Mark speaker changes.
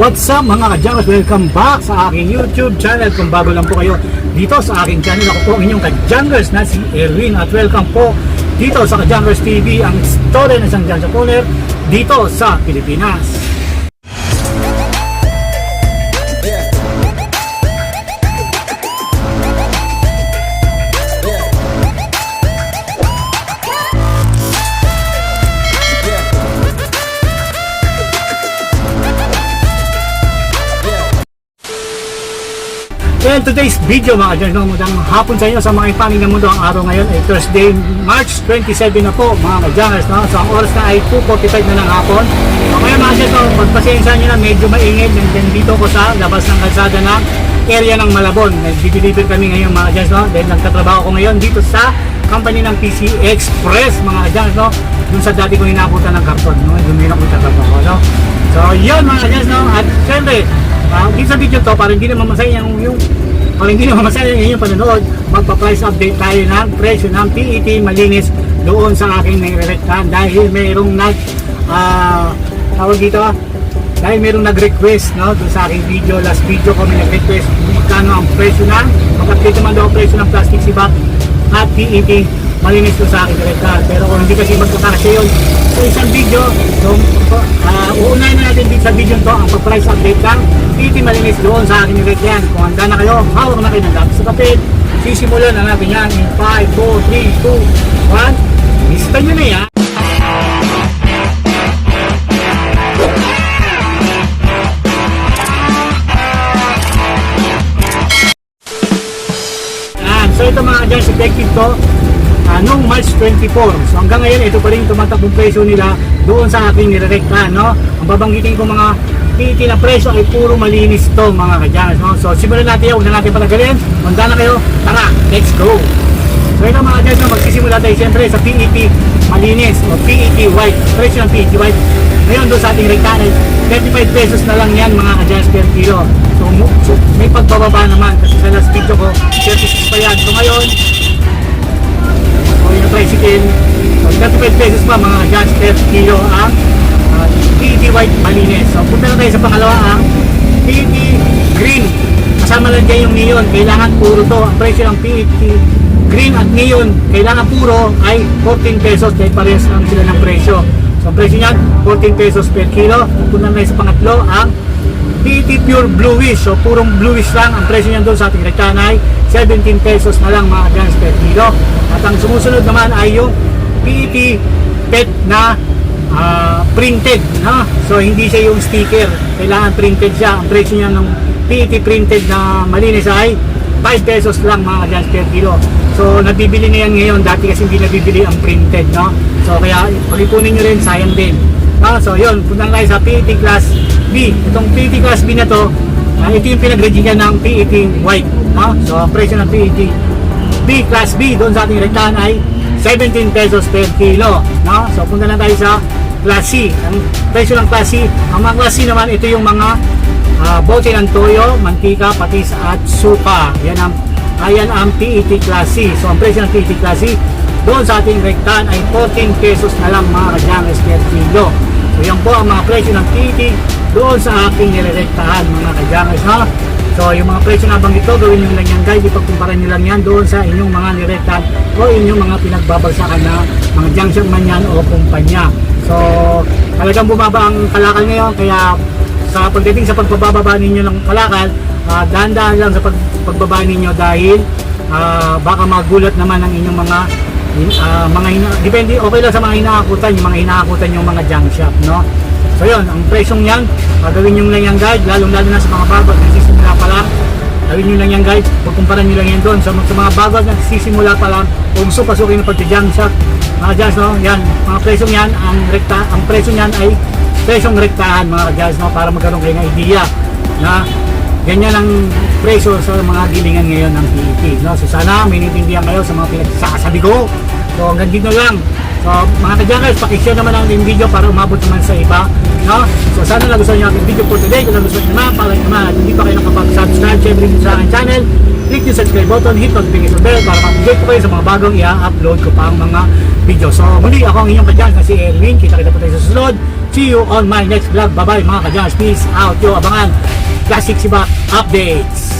Speaker 1: What's up mga kadyangos? Welcome back sa aking YouTube channel. Kung bago lang po kayo dito sa aking channel, ako po ang inyong kadyangos na si Erwin. At welcome po dito sa Kadyangos TV, ang story ng isang Caller dito sa Pilipinas. And today's video mga kadyangos, no, magandang hapon sa inyo sa mga ipaning ng mundo. Ang araw ngayon ay Thursday, March 27 na po mga kadyangos. No? So ang oras na ay 2.45 na ng hapon. So ngayon mga kadyangos, no, pagpasensya nyo na medyo maingit. Then dito ko sa labas ng kalsada ng area ng Malabon. Nag-deliver kami ngayon mga kadyangos. No? Then nagtatrabaho ko ngayon dito sa company ng PC Express mga kadyangos. No? Dun sa dati ko hinabutan ng karton. No? Doon yun ako nagtatrabaho. No? So yun mga kadyangos. No? At syempre, Uh, sa video to, para hindi naman masaya yung, yung para hindi naman masaya yung inyong panonood, magpa-price update tayo ng presyo ng PET malinis doon sa aking nire-rectan dahil mayroong nag ah tawag dito dahil mayroong nag-request no, doon sa aking video, last video ko may nag-request magkano ang presyo ng mag-update naman daw ang presyo ng plastic sibak at PET malinis doon sa aking nire-rectan pero kung hindi kasi magkakasya yun sa isang video so, uh, uunahin na natin dito sa video to ang pag-price update ng PET malinis doon sa aking nire-rectan kung handa na kayo, hawak na kayo ng lapis sa kapit sisimulan na natin yan in 5, 4, 3, 2, 1 lista nyo na yan. Yan. So ito mga dyan, effective to ah, noong March 24. So hanggang ngayon, ito pa rin tumatakbong presyo nila doon sa aking nirerektahan. No? Ang babanggitin ko mga titi na presyo ay puro malinis to mga kadyanas. No? So simulan natin yun, huwag na natin palagalin. Manda na kayo, tara, let's go! So ito mga kadyanas, no, magsisimula tayo siyempre sa PET malinis o PET white. Presyo ng PET white. Ngayon doon sa ating rektahan ay 35 pesos na lang yan mga kadyanas per kilo. So, so may pagbababa naman kasi sa last video ko 36 pa yan. So ngayon, o yung tricycle, so 35 pesos pa mga gas per kilo ang uh, PET white malinis. So punta na tayo sa pangalawa ang PET green. Kasama lang dyan yung neon. Kailangan puro to. Ang presyo ng PET green at neon, kailangan puro ay 14 pesos dahil parehas lang sila ng presyo. So ang presyo niyan, 14 pesos per kilo. Punta na tayo sa pangatlo ang PET Pure Bluish. So, purong bluish lang. Ang presyo niyan doon sa ating rektahan ay 17 pesos na lang mga grams per kilo. At ang sumusunod naman ay yung PET PET na ah, printed. No? So, hindi siya yung sticker. Kailangan printed siya. Ang presyo niya ng PET printed na malinis ay 5 pesos lang mga grams per kilo. So, nabibili na yan ngayon. Dati kasi hindi nabibili ang printed. No? So, kaya pag-ipunin nyo rin, sayang din. No? So, yun. Punta tayo sa PET Class B. Itong PET Class B na to, ah, ito yung pinag-regigan ng PET White. No? So, ang presyo ng PET B Class B doon sa ating rektahan ay 17 pesos per kilo. No? So, punta na tayo sa Class C. Ang presyo ng Class C, ang mga Class C naman, ito yung mga ah, bote ng toyo, mantika, patis at suka. Yan ang ayan ang PET Class C. So, ang presyo ng PET Class C doon sa ating rektahan ay 14 pesos na lang mga kadyangers per kilo. So yan po ang mga presyo ng PET doon sa aking nirerektahan mga kadyangers ha. So yung mga presyo na banggit ko, gawin nyo lang yan guys, ipagkumpara nyo lang yan doon sa inyong mga nirektahan o inyong mga pinagbabagsakan na mga junction man yan o kumpanya. So talagang bumaba ang kalakal ngayon. Kaya sa pagdating sa pagbababa ninyo ng kalakal, uh, dahan-dahan lang sa pag, pagbaba ninyo dahil ah, baka magulat naman ang inyong mga ah, mga hina, depende okay lang sa mga hinaakutan yung mga hinaakutan yung mga junk shop no so yun ang presyong yan gagawin nyo lang yan guide lalong lalo na sa mga bago na nagsisimula pa lang. Gawin nyo lang yan guide pagkumpara nyo lang yan doon. Sa, sa mga bago na nagsisimula pa lang. Gusto pasukin ng pagka-junk shop mga jazz no? Yan. Mga presyong yan ang rekta ang presyo niyan ay presyong rektahan mga jazz no? Para magkaroon kayo ng idea na ganyan ang presyo sa mga gilingan ngayon ng PET. No? So sana may naintindihan kayo sa mga pinagsasabi ko. So hanggang dito lang. So mga kadyangers, pakishare naman ang ating video para umabot naman sa iba. No? So sana nagustuhan niyo ang video for today. Kung nagustuhan niyo naman, para naman at hindi pa kayo nakapag-subscribe, syempre dito sa aking channel, click yung subscribe button, hit notification bell para ma-update ko kayo sa mga bagong i-upload ko pa ang mga video. So muli ako ang inyong kadyangers na si Erwin. Kita kita po tayo sa susunod. See you on my next vlog. Bye-bye mga ka-Jans. Peace out. Yo, abangan. Classic Siba updates.